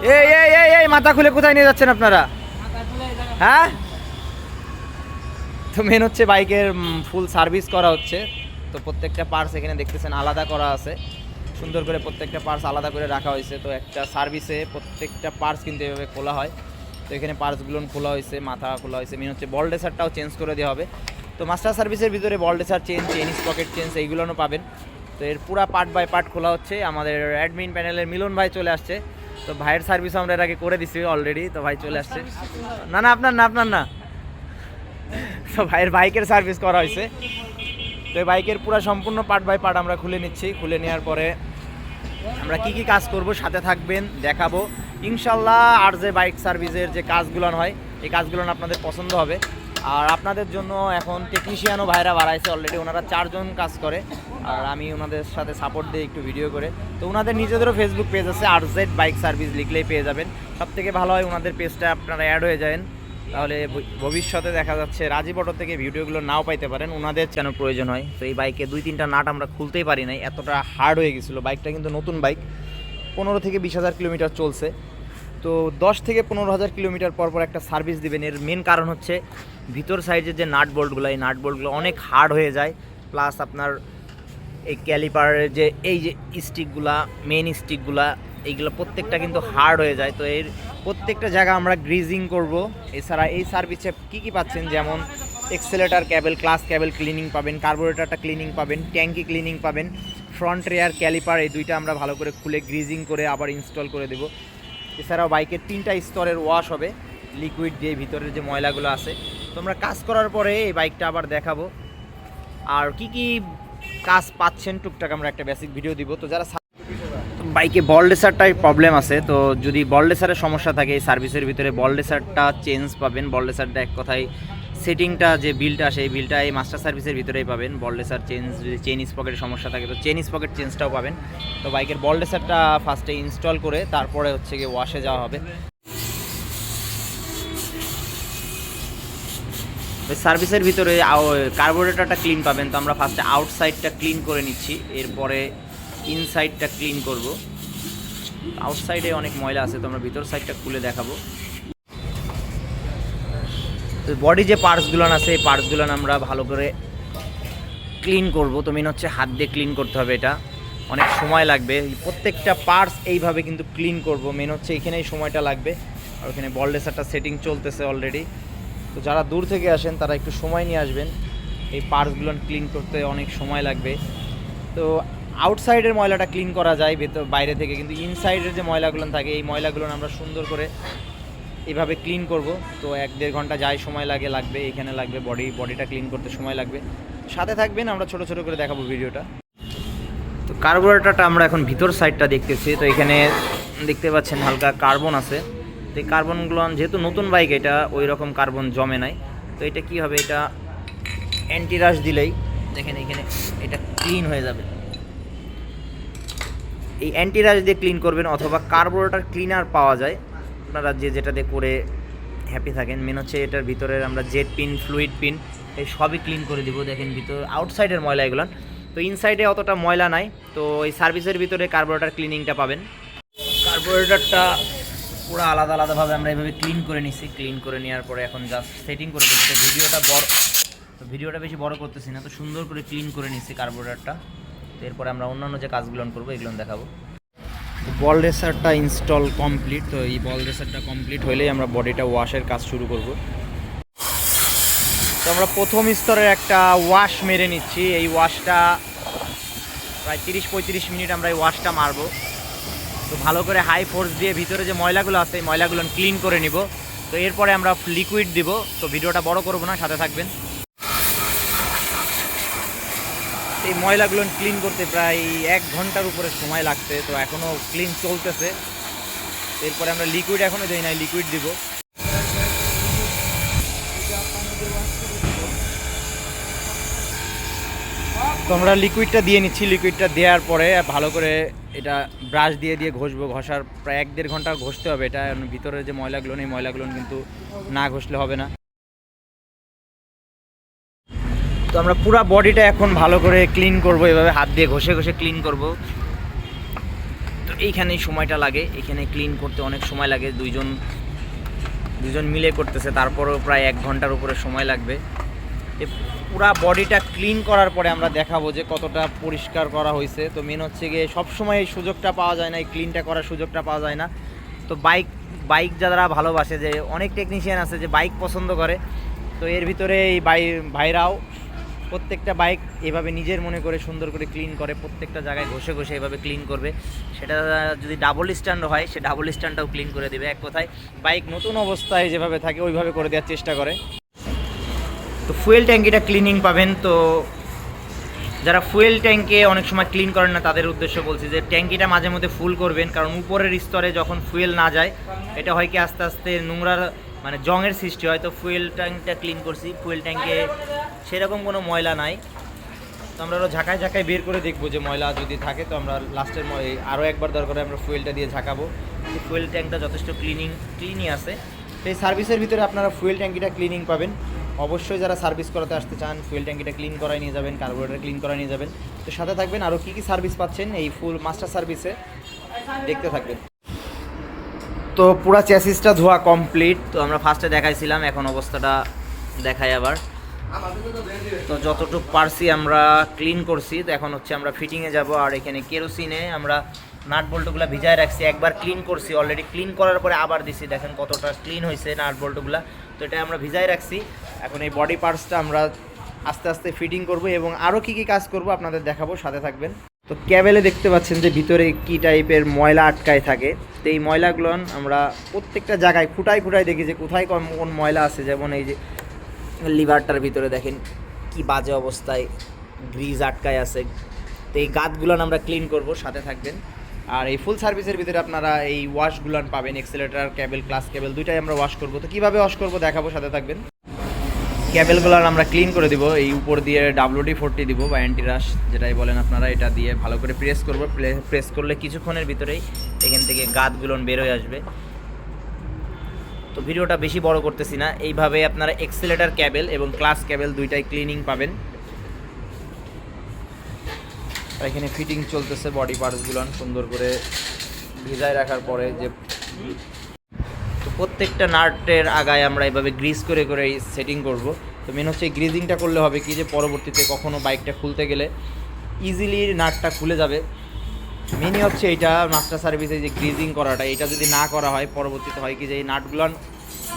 এই এই এই এই, মাথা খুলে কোথায় নিয়ে যাচ্ছেন আপনারা? হ্যাঁ? তো মেন হচ্ছে বাইকের ফুল সার্ভিস করা হচ্ছে। তো প্রত্যেকটা পার্টস এখানে দেখতেছেন আলাদা করা আছে। সুন্দর করে প্রত্যেকটা পার্টস আলাদা করে রাখা হয়েছে। তো একটা সার্ভিসে প্রত্যেকটা পার্টস কিন্তু এভাবে খোলা হয়। তো এখানে পার্টসগুলো খোলা হয়েছে, মাথা খোলা হয়েছে। মেন হচ্ছে বল ডেসারটাও চেঞ্জ করে দেওয়া হবে। তো মাস্টার সার্ভিসের ভিতরে ball racer change chain sprocket change এইগুলোও পাবেন। তো এর পুরা পার্ট বাই পার্ট খোলা হচ্ছে। আমাদের অ্যাডমিন প্যানেলের মিলন ভাই চলে আসছে। তো ভাইয়ের সার্ভিস আমরা এর আগে করে দিছি অলরেডি তো ভাই চলে আসছে। না না আপনার না আপনার না। তো ভাইয়ের বাইকের সার্ভিস করা হয়েছে। তো এই বাইকের পুরো সম্পূর্ণ পার্ট বাই পার্ট আমরা খুলে নিচ্ছি। খুলে নেওয়ার পরে আমরা কি কি কাজ করব সাথে থাকবেন দেখাবো। ইনশাল্লাহ আর যে বাইক সার্ভিসের যে কাজগুলো হয় এই কাজগুলো আপনাদের পছন্দ হবে। আর আপনাদের জন্য এখন টেকনিশিয়ানও ভাইরা বাড়াইছে অলরেডি ওনারা চারজন কাজ করে। আর আমি ওনাদের সাথে সাপোর্ট দিই একটু ভিডিও করে। তো ওনাদের নিজেদেরও ফেসবুক পেজ আছে আর জেড বাইক সার্ভিস লিখলেই পেয়ে যাবেন। সব থেকে ভালো হয় ওনাদের পেজটা আপনারা অ্যাড হয়ে যাবেন তাহলে ভবিষ্যতে দেখা যাচ্ছে রাজীব অটো থেকে ভিডিওগুলো নাও পাইতে পারেন, ওনাদের কেন প্রয়োজন হয়। তো এই বাইকে দুই তিনটা নাট আমরা খুলতেই পারি নাই, এতটা হার্ড হয়ে গেছিল। বাইকটা কিন্তু নতুন বাইক পনেরো থেকে বিশ হাজার কিলোমিটার চলছে। তো দশ থেকে পনেরো হাজার কিলোমিটার পর পর একটা সার্ভিস দিবেন। এর মেন কারণ হচ্ছে ভিতর সাইজের যে নাট বোল্টগুলো, এই নাট বোল্টগুলো অনেক হার্ড হয়ে যায়। প্লাস আপনার এই ক্যালিপারের যে, এই যে স্টিকগুলা মেন স্টিকগুলা এইগুলো প্রত্যেকটা কিন্তু হার্ড হয়ে যায়। তো এর প্রত্যেকটা জায়গা আমরা গ্রিজিং করব। এছাড়া এই সার্ভিসে কী কী পাচ্ছেন? যেমন accelerator cable clutch cable cleaning পাবেন কার্বোরেটারটা ক্লিনিং পাবেন ট্যাঙ্কি ক্লিনিং পাবেন ফ্রন্ট রেয়ার ক্যালিপার এই দুইটা আমরা ভালো করে খুলে গ্রিজিং করে আবার ইনস্টল করে দেবো। এছাড়াও বাইকের তিনটা স্তরের ওয়াশ হবে লিকুইড দিয়ে ভিতরের যে ময়লাগুলো আছে। তোমরা কাজ করার পরে এই বাইকটা আবার দেখাবো। আর কি কি কাজ পাচ্ছেন, টুকটাক আমরা একটা বেসিক ভিডিও দিব। তো যারা বাইকে বল রেসারটাই প্রবলেম আছে, তো যদি বল রেসারের সমস্যা থাকে, এই সার্ভিসের ভিতরে বল রেসারটা চেঞ্জ পাবেন। বল রেসারটা এক কথায় সেটিংটা যে বিলটা আসে এই বিলটা এই মাস্টার সার্ভিসের ভিতরেই পাবেন। বল রেসার চেঞ্জ যদি চেন স্পকেটের সমস্যা থাকে, তো চেন স্পকেট চেঞ্জটাও পাবেন। তো বাইকের বল রেসারটা ফার্স্টে ইনস্টল করে, তারপরে হচ্ছে গিয়ে ওয়াশে যাওয়া হবে। সার্ভিসের ভিতরে কার্বোরেটরটা ক্লিন পাবেন। তো আমরা ফার্স্টে আউটসাইডটা ক্লিন করে নিচ্ছি। এরপরে ইনসাইডটা ক্লিন করব। আউটসাইডে অনেক ময়লা আছে, তো আমরা ভিতর সাইডটা খুলে দেখাবো। বডি যে পার্টসগুলো আছে, এই পার্টসগুলো আমরা ভালো করে ক্লিন করব। তো মেন হচ্ছে হাত দিয়ে ক্লিন করতে হবে এটা। অনেক সময় লাগবে। প্রত্যেকটা পার্টস এইভাবে কিন্তু ক্লিন করব। মেন হচ্ছে এখানেই সময়টা লাগবে। আর ওখানে বল রেসারটা সেটিং চলতেছে অলরেডি তো যারা দূর থেকে আসেন, তারা একটু সময় নিয়ে আসবেন। এই পার্টসগুলো ক্লিন করতে অনেক সময় লাগবে। তো আউটসাইডের ময়লাটা ক্লিন করা যায়, ভেতর, বাইরে থেকে। কিন্তু ইনসাইডের যে ময়লাগুলো থাকে, এই ময়লাগুলো আমরা সুন্দর করে এইভাবে ক্লিন করব। তো এক দেড় ঘণ্টা যাই, সময় লাগে, লাগবে, এখানে লাগবে বডি বডিটা ক্লিন করতে সময় লাগবে। সাথে থাকবেন, আমরা ছোট ছোট করে দেখাবো ভিডিওটা। তো কার্বোরেটরটা আমরা এখন ভিতর সাইডটা দেখতেছি। তো এখানে দেখতে পাচ্ছেন হালকা কার্বন আছে। তো এই কার্বনগুলো যেহেতু নতুন বাইক এটা ওই রকম কার্বন জমে নাই। তো এটা কি হবে? এটা অ্যান্টিরাশ দিলেই দেখেন এখানে এটা ক্লিন হয়ে যাবে। এই অ্যান্টিরাশ দিয়ে ক্লিন করবেন, অথবা কার্বোরেটর ক্লিনার পাওয়া যায়। আপনারা যে যেটা দিয়ে করে হ্যাপি থাকেন মেন হচ্ছে এটার ভিতরের আমরা জেট পিন ফ্লুইড পিন এই সবই ক্লিন করে দিব, দেখেন ভিতর আউটসাইডের ময়লা এগুলো। তো ইনসাইডে অতটা ময়লা নাই, তো এই সার্ভিসের ভিতরে কার্বোরেটর ক্লিনিংটা পাবেন। কার্বোরেটরটা পুরো আলাদা আলাদাভাবে আমরা এভাবে ক্লিন করে নিচ্ছি ক্লিন করে নেওয়ার পরে এখন জাস্ট সেটিং করে দিচ্ছি। ভিডিওটা বড় ভিডিওটা বেশি বড় করতেছি না, তো সুন্দর করে ক্লিন করে নিচ্ছি কার্বোরেটরটা তো এরপরে আমরা অন্যান্য যে কাজগুলো করব, এগুলো দেখাবো। বল রেসারটা ইনস্টল কমপ্লিট তো এই বল রেসারটা কমপ্লিট হলেই আমরা বডিটা ওয়াশের কাজ শুরু করব। তো আমরা প্রথম স্তরের একটা ওয়াশ মেরে নিচ্ছি। এই ওয়াশটা প্রায় তিরিশ পঁয়ত্রিশ মিনিট আমরা এই ওয়াশটা মারবো। তো ভালো করে হাই ফোর্স দিয়ে ভিতরে যে ময়লাগুলো আছে, এই ময়লাগুলো ক্লিন করে নিব। তো এরপরে আমরা লিকুইড দিব। তো ভিডিওটা বড় করব না, সাথে থাকবেন। এই ময়লাগুলো ক্লিন করতে প্রায় এক ঘণ্টার উপরে সময় লাগছে, তো এখনও ক্লিন চলতেছে। এরপরে আমরা লিকুইড এখনও দিই নাই লিকুইড দিব। তো আমরা লিকুইডটা দিয়ে নিচ্ছি লিকুইডটা দেওয়ার পরে ভালো করে এটা ব্রাশ দিয়ে দিয়ে ঘষবো, ঘষার প্রায় এক দেড় ঘণ্টা ঘষতে হবে। এটা ভিতরে যে ময়লাগুলো নেই ময়লাগুলো কিন্তু না ঘষলে হবে না। তো আমরা পুরো বডিটা এখন ভালো করে ক্লিন করব, এভাবে হাত দিয়ে ঘষে ঘষে ক্লিন করব। তো এইখানেই সময়টা লাগে, এখানে ক্লিন করতে অনেক সময় লাগে, দুইজন দুজন মিলে করতেছে, তারপরেও প্রায় এক ঘণ্টার উপরে সময় লাগবে। পুরা বডিটা ক্লিন করার পরে আমরা দেখাবো যে কতটা পরিষ্কার করা হয়েছে। তো মেন হচ্ছে গিয়ে সবসময় এই সুযোগটা পাওয়া যায় না, এই ক্লিনটা করার সুযোগটা পাওয়া যায় না। তো বাইক বাইক যারা ভালোবাসে, যে অনেক টেকনিশিয়ান আছে যে বাইক পছন্দ করে, তো এর ভিতরে এই ভাইরাও প্রত্যেকটা বাইক এভাবে নিজের মনে করে সুন্দর করে ক্লিন করে, প্রত্যেকটা জায়গায় ঘষে ঘষে এভাবে ক্লিন করবে। সেটা যদি ডাবল স্ট্যান্ড হয়, সে ডাবল স্ট্যান্ডটাও ক্লিন করে দেবে। এক কথায় বাইক নতুন অবস্থায় যেভাবে থাকে, ওইভাবে করে দেওয়ার চেষ্টা করে। তো ফুয়েল ট্যাঙ্কিটা ক্লিনিং পাবেন, তো যারা ফুয়েল ট্যাঙ্কে অনেক সময় ক্লিন করেন না, তাদের উদ্দেশ্য বলছি যে ট্যাঙ্কিটা মাঝে মধ্যে ফুল করবেন, কারণ উপরের স্তরে যখন ফুয়েল না যায়, এটা হয় কি আস্তে আস্তে নোংরার মানে জংয়ের সৃষ্টি হয়। তো ফুয়েল ট্যাঙ্কটা ক্লিন করছি, ফুয়েল ট্যাঙ্কে সেরকম কোনো ময়লা নাই। তো আমরা আরও ঝাঁকায় ঝাঁকায় বের করে দেখব যে ময়লা যদি থাকে, তো আমরা লাস্টের ময় আরও একবার দরকার আমরা ফুয়েলটা দিয়ে ঝাঁকাবো। ফুয়েল ট্যাঙ্কটা যথেষ্ট ক্লিনিং, ক্লিনই আছে। তো এই সার্ভিসের ভিতরে আপনারা ফুয়েল ট্যাঙ্কিটা ক্লিনিং পাবেন। অবশ্যই যারা সার্ভিস করাতে আসতে চান ফুয়েল ট্যাঙ্কিটা ক্লিন করাই নিয়ে যাবেন কার্বোরেটার ক্লিন করাই নিয়ে যাবেন। তো সাথে থাকবেন আরও কী কী সার্ভিস পাচ্ছেন এই ফুল মাস্টার সার্ভিসে দেখতে থাকবেন। তো পুরা চ্যাসিসটা ধোয়া কমপ্লিট তো আমরা ফার্স্টে দেখাইছিলাম, এখন অবস্থাটা দেখাই আবার। তো যতটুকু পারছি আমরা ক্লিন করছি। তো এখন হচ্ছে আমরা ফিটিংয়ে যাব, আর এখানে কেরোসিনে আমরা নাট বল্টুগুলো ভিজায় রাখছি, একবার ক্লিন করছি অলরেডি ক্লিন করার পরে আবার দিছি, দেখেন কতটা ক্লিন হয়েছে নাট বল্টুগুলো। তো এটা আমরা ভিজায় রাখছি, এখন এই বডি পার্টসটা আমরা আস্তে আস্তে ফিটিং করব এবং আরও কী কী কাজ করব আপনাদের দেখাবো, সাথে থাকবেন। তো ক্যাবেলে দেখতে পাচ্ছেন যে ভিতরে কি টাইপের ময়লা আটকায় থাকে। তো এই ময়লাগুলো আমরা প্রত্যেকটা জায়গায় খুঁটায় ফুটাই দেখি যে কোথায় কোন কোন ময়লা আছে। যেমন এই যে লিভারটার ভিতরে দেখেন কি বাজে অবস্থায় গ্রিজ আটকায় আছে। তো এই গাতগুলান আমরা ক্লিন করব, সাথে থাকবেন। আর এই ফুল সার্ভিসের ভিতরে আপনারা এই ওয়াশগুলান পাবেন এক্সেলেটার কেবল ক্লাস কেবল দুইটাই আমরা ওয়াশ করব। তো কীভাবে ওয়াশ করব দেখাবো, সাথে থাকবেন। ক্যাবেলগুলান আমরা ক্লিন করে দিব, এই উপর দিয়ে ডাব্লিউডি ফোরটি দিব বা অ্যান্টিরাস যেটাই বলেন আপনারা, এটা দিয়ে ভালো করে প্রেস করব। প্রেস করলে কিছুক্ষণের ভিতরেই এখান থেকে গাতগুলোন বের হয়ে আসবে। তো ভিডিওটা বেশি বড় করতেছি না, এইভাবে আপনারা এক্সেলেটার ক্যাবেল এবং ক্লাস ক্যাবেল দুইটাই ক্লিনিং পাবেন। এখানে ফিটিং চলতেছে বডি পার্টসগুলো সুন্দর করে ভিজায় রাখার পরে যে তো প্রত্যেকটা নাটের আগায় আমরা এভাবে গ্রিজ করে করে সেটিং করব। তো মেন হচ্ছে গ্রিজিংটা করলে হবে কি যে পরবর্তীতে কখনো বাইকটা খুলতে গেলে ইজিলি নাটটা খুলে যাবে। মেনই হচ্ছে এটা মাস্টার সার্ভিসে যে গ্রিজিং করাটা এটা যদি না করা হয় পরবর্তীতে হয় কি যে এই নাটগুলো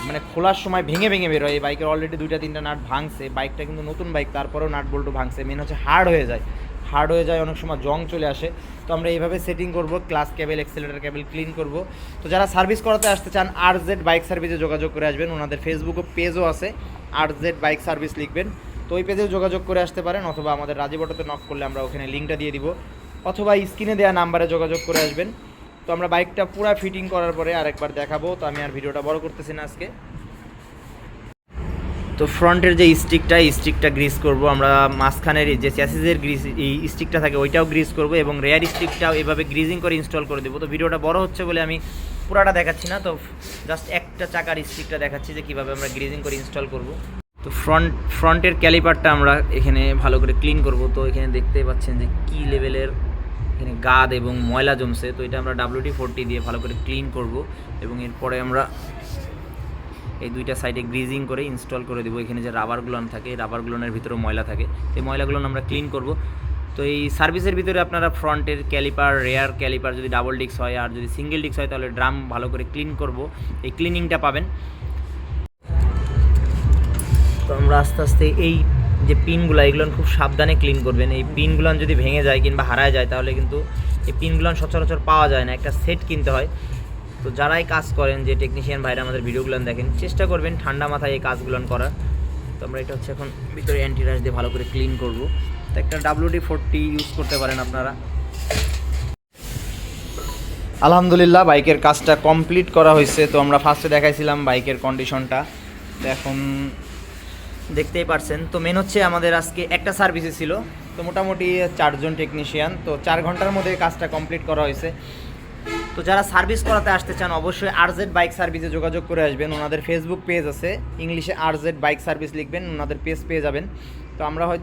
মানে খোলার সময় ভেঙে ভেঙে বের হয়। এই বাইকের অলরেডি দুইটা, তিনটা নাট ভাঙছে বাইকটা কিন্তু নতুন বাইক তারপরেও নাট বল্টু ভাঙছে। মেন হচ্ছে হার্ড হয়ে যায়। হার্ড হয়ে যায়, অনেক সময় জং চলে আসে। তো আমরা এইভাবে সেটিং করব clutch cable accelerator cable clean করব। তো যারা সার্ভিস করাতে আসতে চান আর জেড বাইক সার্ভিসে যোগাযোগ করে আসবেন। ওনাদের ফেসবুকে পেজও আছে। আর জেড বাইক সার্ভিস লিখবেন। তো ওই পেজেও যোগাযোগ করে আসতে পারেন, অথবা আমাদের রাজীবটোতে নক করলে আমরা ওখানে লিঙ্কটা দিয়ে দিব। অথবা স্ক্রিনে দেওয়া নাম্বারে যোগাযোগ করে আসবেন। তো আমরা বাইকটা পুরো ফিটিং করার পরে আরেকবার দেখাবো। তো আমি আর ভিডিওটা বড় করতেছি না আজকে। তো ফ্রন্টের যে স্টিকটা স্টিকটা গ্রিস করব। আমরা মাঝখানের যে চ্যাসিসের গ্রিস স্টিকটা থাকে, ওইটাও গ্রিস করব এবং রেয়ার স্টিকটাও এভাবে গ্রিজিং করে ইনস্টল করে দেবো। তো ভিডিওটা বড় হচ্ছে বলে আমি পুরাটা দেখাচ্ছি না, তো জাস্ট একটা চাকার স্টিকটা দেখাচ্ছি যে কীভাবে আমরা গ্রিজিং করে ইনস্টল করব। তো ফ্রন্ট ফ্রন্টের ক্যালিপারটা আমরা এখানে ভালো করে ক্লিন করব। তো এখানে দেখতে পাচ্ছেন যে কী লেভেলের এখানে গাদ এবং ময়লা জমছে। তো এটা আমরা ডাব্লিউটি ফোরটি দিয়ে ভালো করে ক্লিন করব এবং এরপরে আমরা এই দুইটা সাইডে গ্রিজিং করে ইনস্টল করে দেবো। এখানে যে রাবার গ্লোন থাকে রাবার গ্লোনের ভিতরেও ময়লা থাকে। এই ময়লাগুলো আমরা ক্লিন করব। তো এই সার্ভিসের ভিতরে আপনারা ফ্রন্টের ক্যালিপার রেয়ার ক্যালিপার যদি ডাবল ডিস্ক হয় আর যদি সিঙ্গেল ডিস্ক হয়, তাহলে ড্রাম ভালো করে ক্লিন করব। এই ক্লিনিংটা পাবেন। তো আমরা আস্তে আস্তে এই যে পিনগুলো এগুলো খুব সাবধানে ক্লিন করবেন। এই পিনগুলো যদি ভেঙে যায় কিংবা হারায় যায়, তাহলে কিন্তু এই পিনগুলো সচরাচর পাওয়া যায় না। একটা সেট কিনতে হয়। তো যারাই কাজ করেন, যে টেকনিশিয়ান ভাইরা আমাদের ভিডিওগুলো দেখেন, চেষ্টা করবেন ঠান্ডা মাথায় এই কাজগুলো করার। তো আমরা এটা হচ্ছে এখন ভিতরে অ্যান্টিরাস দিয়ে ভালো করে ক্লিন করব। তো একটা ডাব্লিউডি ফোরটি ইউজ করতে পারেন আপনারা। আলহামদুলিল্লাহ, বাইকের কাজটা কমপ্লিট করা হয়েছে। তো আমরা ফার্স্টে দেখাইছিলাম বাইকের কন্ডিশনটা তো এখন দেখতেই পারছেন। তো মেন হচ্ছে আমাদের আজকে একটা সার্ভিসে ছিল। তো মোটামুটি চারজন টেকনিশিয়ান তো চার ঘণ্টার মধ্যে কাজটা কমপ্লিট করা হয়েছে। তো যারা সার্ভিস করাতে আসতে চান, অবশ্যই আরজেড বাইক সার্ভিসে যোগাযোগ করে আসবেন। ওনাদের ফেসবুক পেজ আছে। ইংলিশে আরজেড বাইক সার্ভিস লিখবেন, ওনাদের পেজ পেয়ে যাবেন। তো আমরা হয়তো